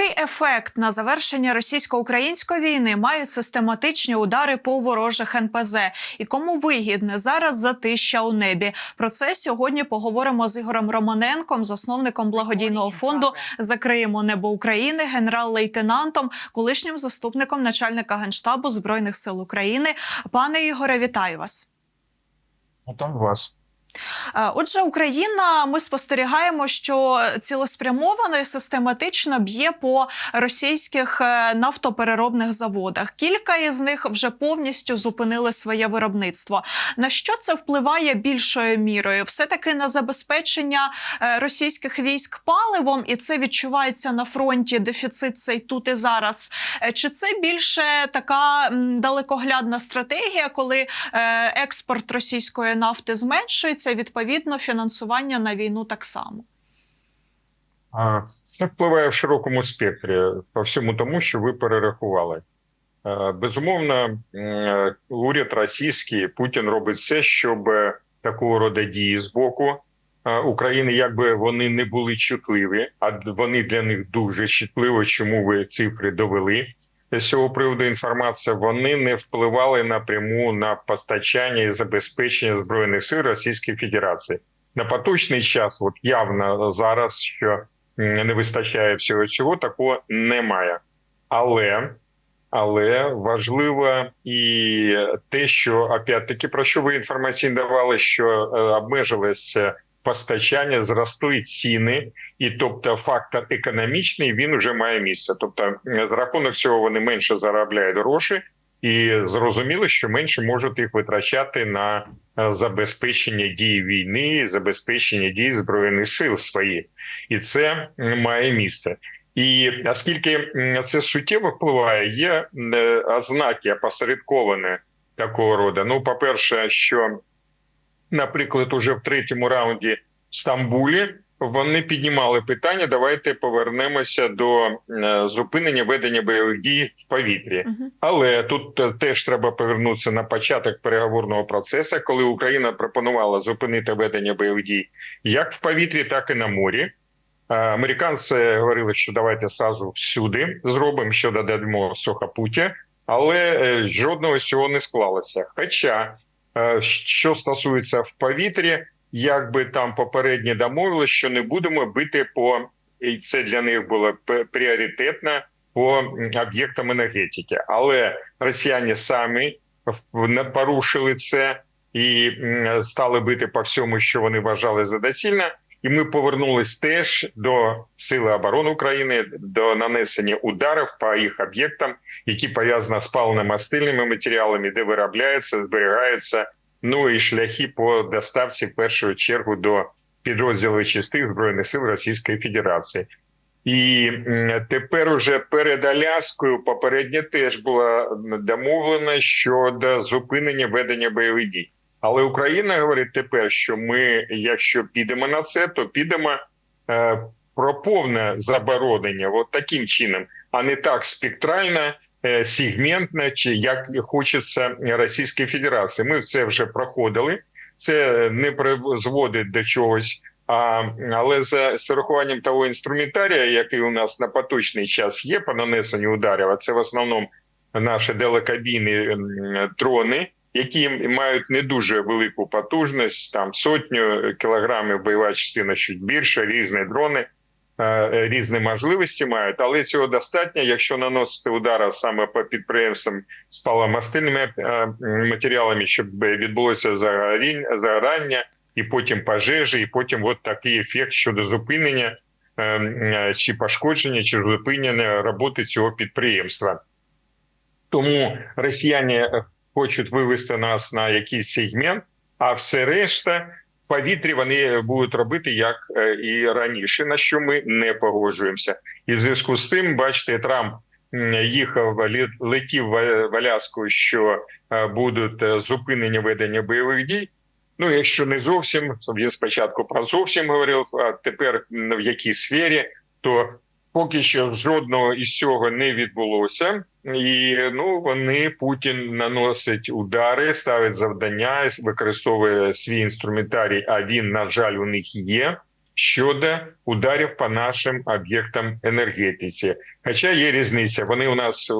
Який ефект на завершення російсько-української війни мають систематичні удари по ворожих НПЗ? І кому вигідне зараз затища у небі? Про це сьогодні поговоримо з Ігорем Романенком, засновником благодійного фонду Закриємо небо України, генерал-лейтенантом, колишнім заступником начальника генштабу збройних сил України. Пане Ігоре, вітаю вас. Там вас. Е, Отже, Україна, ми спостерігаємо, що цілеспрямовано і систематично б'є по російських е, нафтопереробних заводах. Кілька із них вже повністю зупинили своє виробництво. На що це впливає більшою мірою? Все таки на забезпечення е, російських військ паливом, і це відчувається на фронті. Дефіцит цей тут і зараз. Чи це більше така далекоглядна стратегія, коли експорт російської нафти зменшується? Відповідно, фінансування на війну так само. Це впливає в широкому спектрі по всьому тому, що ви перерахували. Е, Безумовно, уряд російський Путін робить все, щоб такого роду дії з боку е, України, якби вони не були чутливі, а вони для них дуже чутливі. Чому ви цифри довели? З цього приводу інформація вони не впливали напряму на постачання і забезпечення збройних сил Російської Федерації на поточний час. От явно зараз, що не вистачає всього цього, такого немає. Але але важливо і те, що опять-таки про що ви інформаційно давали, що е, обмежилося постачання, зросли ціни, і тобто фактор економічний він вже має місце. Тобто, за рахунок цього вони менше заробляють гроші, і зрозуміло, що менше можуть їх витрачати на е, забезпечення дій війни, забезпечення дій збройних сил своїх, і це має місце. І оскільки це суттєво впливає, є е, ознаки опосередковані такого роду. Ну, по-перше, що, наприклад, уже в третьому раунді в Стамбулі вони піднімали питання. Давайте повернемося до е, зупинення ведення бойових дій в повітрі. Але тут теж треба повернутися на початок переговорного процесу, коли Україна пропонувала зупинити ведення бойових дій як в повітрі, так і на морі. Е, Американці говорили, що давайте сразу всюди зробимо, що додамо сухопуття, але е, жодного з цього не склалося. Хоча, що стосується в повітрі, якби там попередньо домовилися, що не будемо бити по і це для них було пріоритетно по об'єктам енергетики, але росіяни самі порушили це і стали бити по всьому, що вони вважали за доцільне. І ми повернулись теж до сили оборони України до нанесення ударів по їх об'єктам, які пов'язані з паливно-мастильними матеріалами, де виробляються, зберігаються. Ну і шляхи по доставці в першу чергу до підрозділів частин збройних сил Російської Федерації. І тепер уже перед Аляскою попередньо теж була домовлена щодо зупинення ведення бойових дій. Але Україна говорить тепер, що ми, якщо підемо на це, то підемо е, про повне заборонення, от таким чином, а не так спектрально, е, сегментно, чи як хочеться Російській Федерації. Ми це вже проходили. Це не призводить до чогось. А, але за урахуванням того інструментарія, який у нас на поточний час є по нанесенню ударів, а це в основному наші далекобійні м, дрони, які мають не дуже велику потужність, там сотню кілограмів бойова частина чуть більше, різні дрони, е, різні можливості мають, але цього достатньо, якщо наносити удари саме по підприємствам з паламастильними е, матеріалами, щоб відбулося загорання, і потім пожежі, і потім от такий ефект щодо зупинення е, чи пошкодження, чи зупинення роботи цього підприємства. Тому росіяни хочуть вивести нас на якийсь сегмент, а все решта в повітрі вони будуть робити як е, і раніше, на що ми не погоджуємося. І в зв'язку з тим, бачите, Трамп їхав летів в Аляску, що е, будуть е, зупинення ведення бойових дій. Ну, якщо не зовсім, він спочатку про зовсім говорив, а тепер в якій сфері, то поки що жодного із цього не відбулося, і ну вони Путін наносить удари, ставить завдання, використовує свій інструментарій. А він, на жаль, у них є. щодо ударів по нашим об'єктам енергетиці. Хоча є різниця, вони у нас е,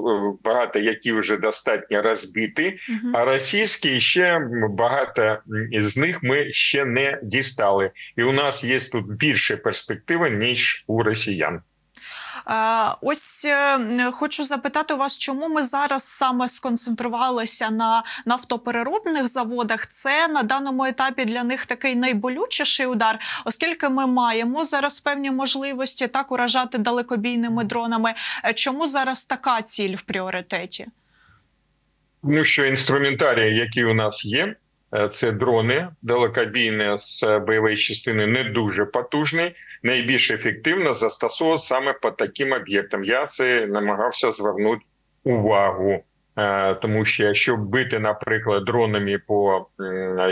багато які вже достатньо розбиті, Мгм. а російські ще багато з них ми ще не дістали, і у нас є тут більше перспективи ніж у росіян. Ось е, хочу запитати вас, чому ми зараз саме сконцентрувалися на нафтопереробних заводах? Це на даному етапі для них такий найболючіший удар, оскільки ми маємо зараз певні можливості так уражати далекобійними дронами. Е, Чому зараз така ціль в пріоритеті? Ну що інструментарій, який у нас є, це дрони далекобійні з бойової частини не дуже потужний. Найбільш ефективно застосовувати саме по таким об'єктам. Я це намагався звернути увагу. Е, Тому що якщо бити, наприклад, дронами по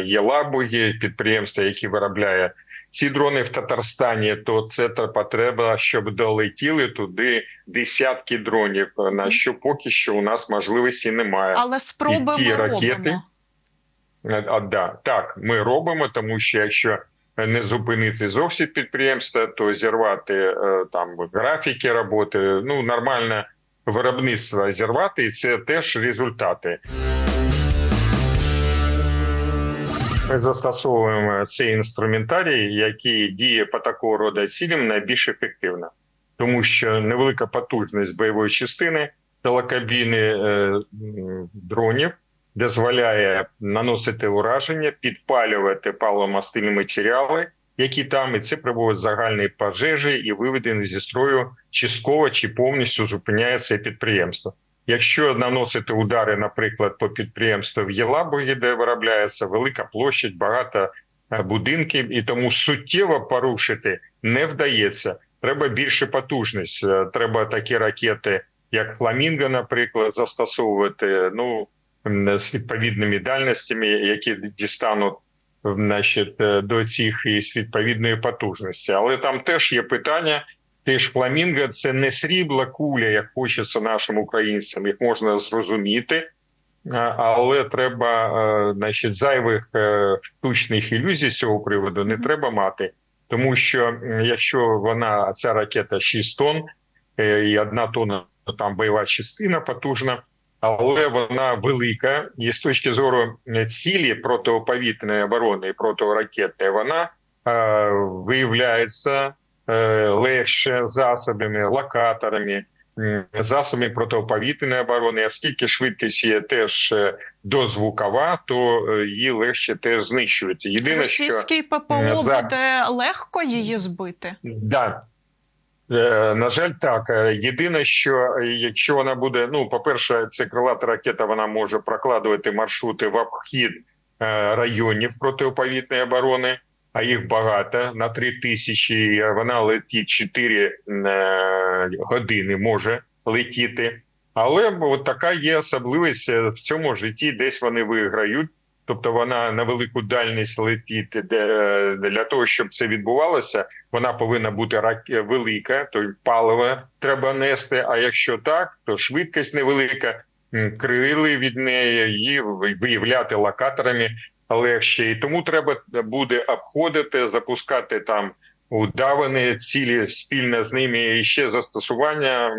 Єлабугі, підприємства, які виробляє ці дрони в Татарстані, то це потреба, щоб долетіли туди десятки дронів. На що поки що у нас можливості немає. Але спроби І ті ми ракети, робимо. Е, А, да, так, ми робимо, тому що якщо не зупинити зовсім підприємства, то зірвати е, там графіки роботи, ну нормальне виробництво зірвати, і це теж результати. Ми застосовуємо цей інструментарій, який діє по такого роду цілям найбільш ефективно, тому що невелика потужність бойової частини далекобійних е, дронів дозволяє наносити ураження, підпалювати паливомастильні матеріали, які там, і це приводить загальні пожежі і виведення зі строю частково чи повністю зупиняє це підприємство. Якщо наносити удари, наприклад, по підприємству в Єлабугі, де виробляється велика площадь, багато е, будинків, і тому суттєво порушити не вдається. Треба більше потужність. Е, Треба такі ракети, як Фламінго, наприклад, застосовувати. Ну з відповідними дальностями, які дістануть значить, е, до цих і з відповідної потужності. Але там теж є питання. Теж фламінго це не срібла куля, як хочеться нашим українцям. Їх можна зрозуміти, але треба, е, значить, зайвих е, штучних ілюзій з цього приводу не треба мати, тому що якщо вона ця ракета 6 тонн е, і одна тонна там бойова частина потужна, але вона велика, і з точки зору е, цілі протиповітряної оборони і протиракетної, вона е, виявляється е, легше засобами, локаторами, м, засобами протиповітряної оборони. Оскільки швидкість є теж е, дозвукова, то е, її легше теж знищується. Єдине, Російський ППО е, за- буде легко її збити. Да. Е, На жаль, так. Е, Єдине, що якщо вона буде, ну, по-перше, це крилата ракета, вона може прокладувати маршрути в обхід е, районів протиповітряної оборони, а їх багато на три тисячі. Вона летить 4 години, може летіти. Але от така є особливість в цьому житті, десь вони виграють. Тобто вона на велику дальність летить е, для того, щоб це відбувалося, вона повинна бути рак- велика, то й паливо треба нести. А якщо так, то швидкість невелика, крили від неї, її виявляти локаторами легше. І тому треба буде обходити, запускати там удавані цілі спільно з ними і ще застосування.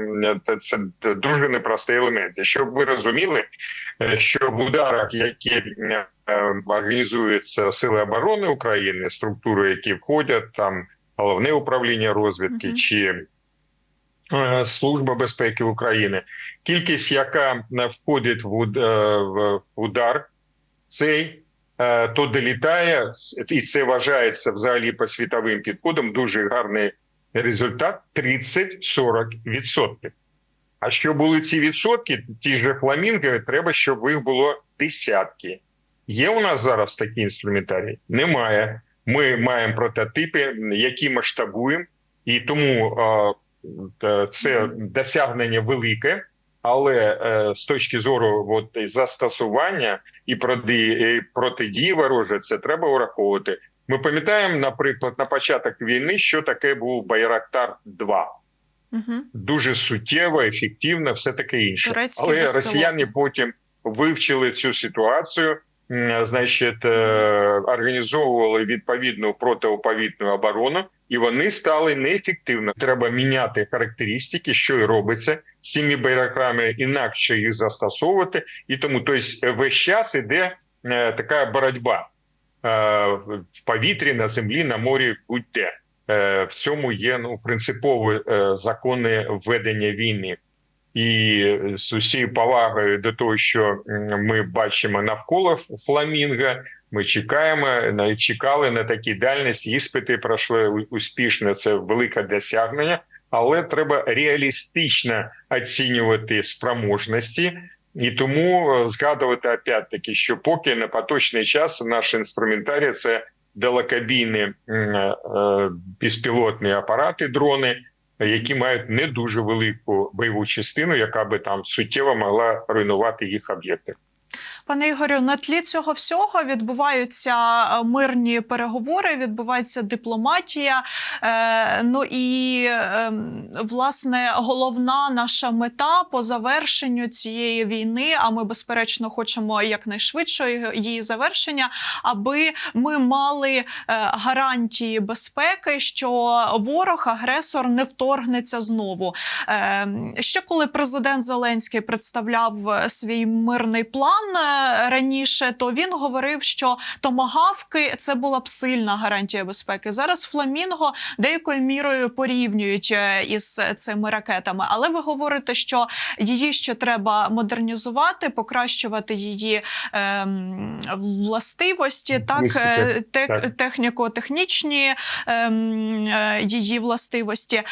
Це, дуже непростий елемент. Щоб ви розуміли, е, що в ударах, які е, організуються сили оборони України, структури, які входять там головне управління розвідки чи е, Служба безпеки України, кількість, яка входить в уд- в удар, цей то долітає, і це вважається взагалі по світовим підходам дуже гарний результат 30-40%. А щоб були ці відсотки, ті ж фламінги, треба, щоб їх було десятки. Є у нас зараз такі інструментарії? Немає. Ми маємо прототипи, які масштабуємо, і тому е, е, це досягнення велике. Але е, з точки зору от, застосування і проти, протидії вороже, це треба враховувати. Ми пам'ятаємо, наприклад, на початок війни, що таке був Байрактар 2 Угу. дуже суттєво, ефективно, все таке інше. Турецький Але безпілот. росіяни потім вивчили цю ситуацію значить, е, організовували відповідну протиповітну оборону, і вони стали неефективно. Треба міняти характеристики, що і робиться цими байраками, інакше їх застосовувати. І тому тобто, весь час іде е, така боротьба е, в повітрі, на землі, на морі, будь-де. В цьому є ну принципові е, закони ведення війни. І з усією повагою до того, що ми бачимо навколо фламінга, ми чекаємо на чекали на такі дальності. Іспити пройшли успішно. Це велике досягнення, але треба реалістично оцінювати спроможності. І тому е, згадувати опять таки, що поки на поточний час наш інструментарій це далекобійні м, е, безпілотні апарати, дрони, які мають не дуже велику бойову частину, яка би там суттєво могла руйнувати їх об'єкти. Пане Ігорю, на тлі цього всього відбуваються е, мирні переговори, відбувається дипломатія. Е, ну і е, власне головна наша мета по завершенню цієї війни. А ми безперечно хочемо якнайшвидшого її завершення, аби ми мали е, гарантії безпеки, що ворог, агресор не вторгнеться знову. Е, ще коли президент Зеленський представляв свій мирний план раніше, то він говорив, що томагавки це була б сильна гарантія безпеки. Зараз фламінго деякою мірою порівнюють е, із цими ракетами. Але ви говорите, що її ще треба модернізувати, покращувати її ем, властивості, так е, так. техніко-технічні ем, е, її властивості. Е,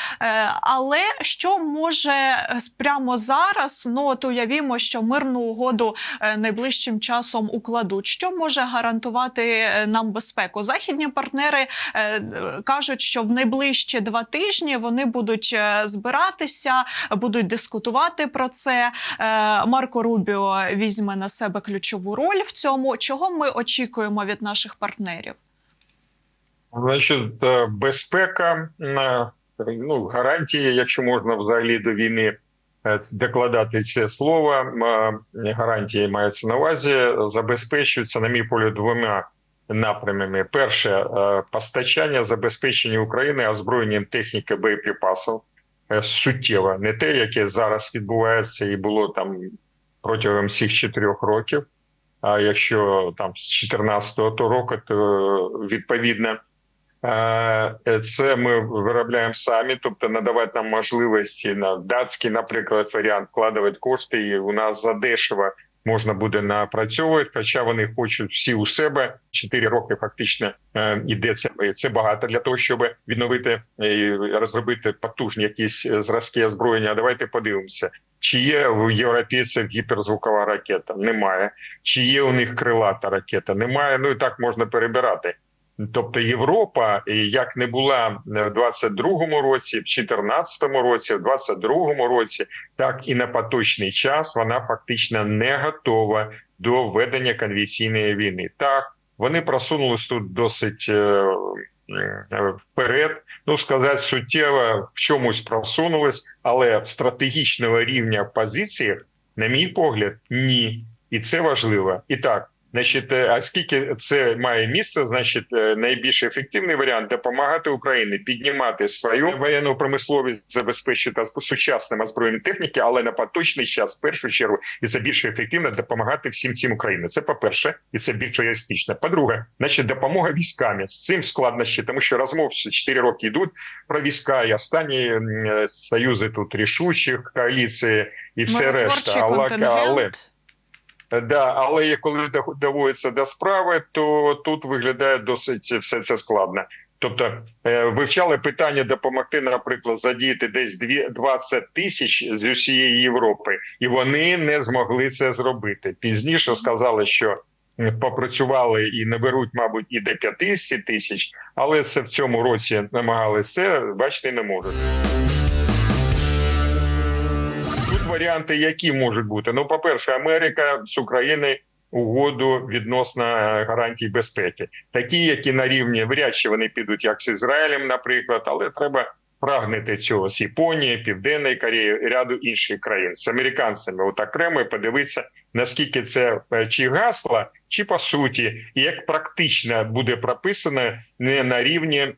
але що може прямо зараз? Ну от уявімо, що мирну угоду е, найближчим часом укладуть. Що може гарантувати е, нам безпеку? Західні партнери е, кажуть, що в найближчі два тижні вони будуть е, збиратися, будуть дискутувати про це. Марко Рубіо візьме на себе ключову роль в цьому. Чого ми очікуємо від наших партнерів? Значить, безпека, ну гарантії, якщо можна взагалі до війни докладати це слово. е, Гарантії маються на увазі, забезпечуються, на мій погляд, двома напрямами: перше е, постачання, забезпечення України озброєнням техніки боєприпасів е, суттєво, не те, яке зараз відбувається, і було там протягом всіх чотирьох років. А якщо там з 14-го року, то відповідно Е, Це ми виробляємо самі, тобто надавати нам можливості на датський, наприклад, варіант вкладати кошти, і у нас задешево можна буде напрацьовувати. Хоча вони хочуть всі у себе. Чотири роки фактично е, іде це. Багато для того, щоб відновити і розробити потужні якісь зразки озброєння. Давайте подивимося. Чи є у європейців гіперзвукова ракета? Немає. Чи є у них крилата ракета? Немає. Ну і так можна перебирати. Тобто Європа, як не була в 22-му році, в 14-му році, в 22-му році, так і на поточний час вона фактично не готова до ведення конвенційної війни. Так вони просунулись тут досить е, е, вперед. Ну сказати суттєво в чомусь просунулись, але стратегічного рівня в позиціях, на мій погляд, ні, і це важливо. І так. Значить, е, а скільки це має місце, значить, е, найбільш ефективний варіант допомагати Україні піднімати свою воєнну промисловість, забезпечити сучасним озброєнням техніки, але на поточний час, в першу чергу, і це більш ефективно допомагати всім цим Україні. Це по перше, і це більш реалістично. По-друге, значить, допомога військами з цим складнощі, тому що розмов 4 роки йдуть про війська і останні е, союзи тут рішучих коаліції і все решта. Але, але. Да, але коли доводиться до справи, то тут виглядає досить все це складно. Тобто е, вивчали питання допомогти, наприклад, задіяти десь дві- 20 тисяч з усієї Європи, і вони не змогли це зробити. Пізніше сказали, що попрацювали і наберуть, мабуть, і до 50 тисяч, але це в цьому році намагалися бачите, не можуть. Варіанти, які можуть бути. Ну, по-перше, Америка з України угоду відносно е, гарантій безпеки, такі, які на рівні вряд чи вони підуть, як з Ізраїлем, наприклад, але треба прагнете цього з Японії, Південної Кореї, ряду інших країн з американцями. От окремо і подивитися, наскільки це е, чи гасла, чи по суті, і як практично буде прописано не на рівні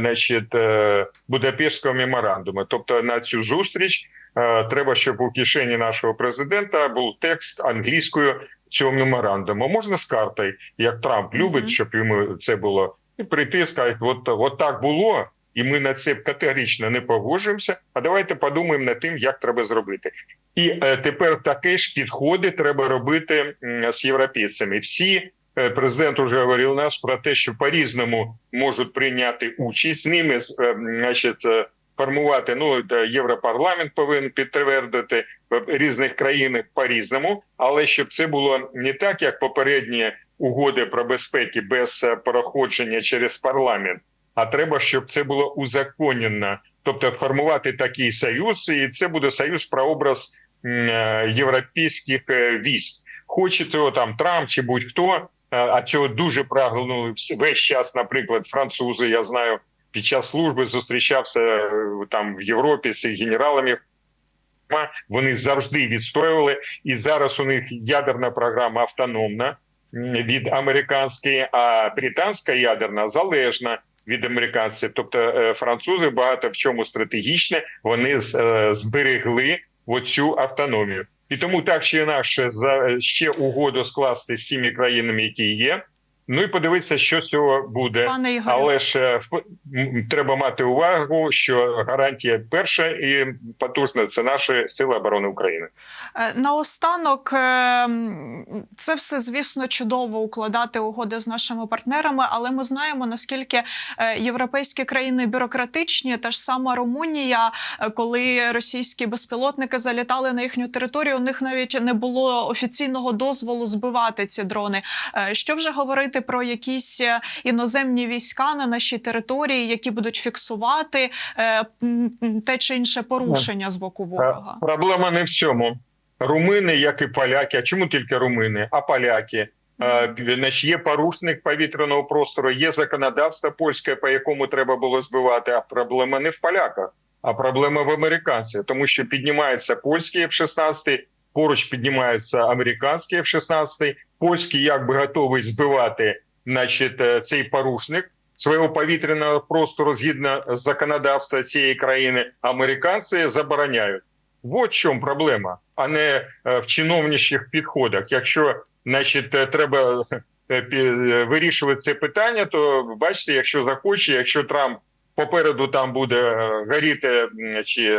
значить, е, Будапештського меморандуму. Тобто на цю зустріч е, треба, щоб у кишені нашого президента був текст англійською цього меморандуму. Можна з картою, як Трамп любить, щоб йому це було, і прийти і сказати, от, от так було. І ми на це категорично не погоджуємося. А давайте подумаємо над тим, як треба зробити. І е, тепер таке ж підходи треба робити з європейцями. Всі е, президент вже говорив нас про те, що по різному можуть прийняти участь з ними, е, значить, формувати. Ну європарламент повинен підтвердити в різних країнах по різному, але щоб це було не так, як попередні угоди про безпеки без проходження через парламент. А треба, щоб це було узаконено, тобто формувати такий союз, і це буде союз про образ е, європейських е, військ. Хоче цього там Трамп чи будь-хто, е, а цього дуже прагнули весь час, наприклад, французи. Я знаю, під час служби зустрічався там в Європі з генералами. Вони завжди відстоювали, і зараз у них ядерна програма автономна від американської, а британська ядерна залежна від американців. Тобто е, французи багато в чому стратегічне, вони е, зберегли оцю автономію. І тому так чи інакше за ще угоду скласти з цими країнами, які є. Ну і подивитися, що з цього буде. Пане Ігорю, Але ж е, треба мати увагу, що гарантія перша і потужна це наші сили оборони України. Е, Наостанок, е, це все, звісно, чудово укладати угоди з нашими партнерами, але ми знаємо, наскільки європейські країни бюрократичні, та ж сама Румунія, коли російські безпілотники залітали на їхню територію, у них навіть не було офіційного дозволу збивати ці дрони. Що вже говорити про якісь е, іноземні війська на нашій території, які будуть фіксувати е, те чи інше порушення з боку ворога? Проблема не в цьому. Румини, як і поляки. А чому тільки румини? А поляки. Е, Значить, є порушник повітряного простору, є законодавство польське, по якому треба було збивати. А проблема не в поляках, а проблема в американцях, тому що піднімається польський F-16, поруч піднімається американський F-16, польський якби готовий збивати, значить, е, цей порушник свого повітряного простору згідно з законодавства цієї країни. Американці забороняють. Вот в чому проблема, а не е, в чиновничих підходах. Якщо значить, е, треба вирішувати це питання, то бачите, якщо захоче, якщо Трамп попереду там буде горіти чи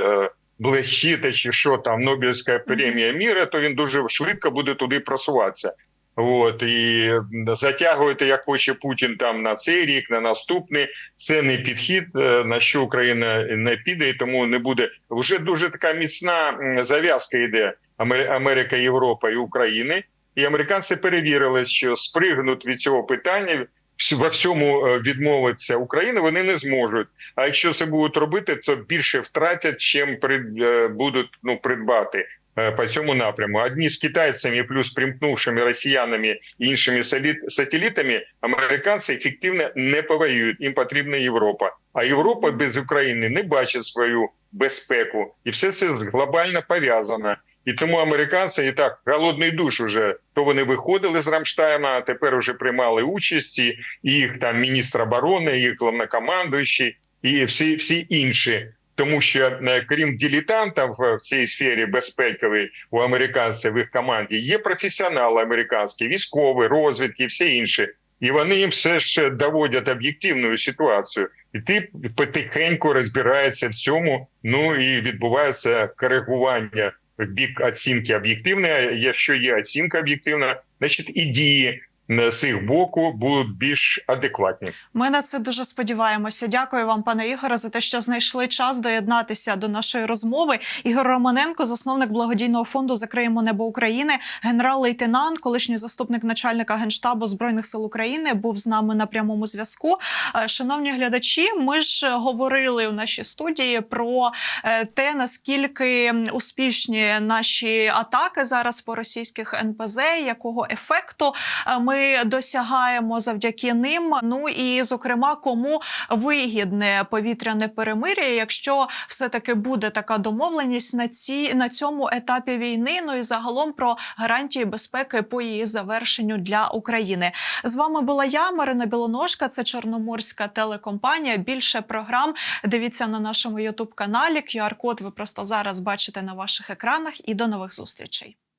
блищити, чи що там Нобелівська премія міра, то він дуже швидко буде туди просуватися. От і затягувати, як хоче Путін там на цей рік, на наступний. Це не підхід, е, на що Україна не піде, і тому не буде. Вже дуже така міцна зав'язка йде Амер- Америка, Європа і України. І американці перевірили, що спригнуть від цього питання. Во всьому е, відмовиться Україна, вони не зможуть. А якщо це будуть робити, то більше втратять, чим прид, е, будуть ну придбати е, по цьому напряму. Одні з китайцями, плюс примкнувшими росіянами і іншими сателітами, американці ефективно не повоюють. Їм потрібна Європа. А Європа без України не бачить свою безпеку, і все це глобально пов'язано. І тому американці і так голодний душ уже то вони виходили з Рамштайна, а тепер вже приймали участь, і їх там міністр оборони, їх головнокомандуючий, і всі, всі інші. Тому що е, крім дилетантів в цій сфері безпековій у американців в їх команді є професіонали американські, військові, розвідки, всі інші. І вони їм все ж доводять об'єктивну ситуацію, і ти потихеньку розбираєшся в цьому. Ну і відбувається коригування бік оцінки об'єктивної. Якщо є оцінка об'єктивна, значить і дії е, з їх боку будуть більш адекватні. Ми на це дуже сподіваємося. Дякую вам, пане Ігоре, за те, що знайшли час доєднатися до нашої розмови. Ігор Романенко, засновник благодійного фонду Закриємо небо України, генерал-лейтенант, колишній заступник начальника генштабу збройних сил України, був з нами на прямому зв'язку. Е, Шановні глядачі, ми ж говорили у нашій студії про е, те, наскільки успішні наші атаки зараз по російських НПЗ, якого ефекту е, ми досягаємо завдяки ним. Ну і зокрема, кому вигідне повітряне перемир'я, якщо все таки буде така домовленість на ці на цьому етапі війни. Ну і загалом про гарантії безпеки по її завершенню для України. З вами була я, Марина Білоножка. Це Чорноморська телекомпанія. Більше програм дивіться на нашому Ютуб каналі. QR-код ви просто зараз бачите на ваших екранах. І до нових зустрічей.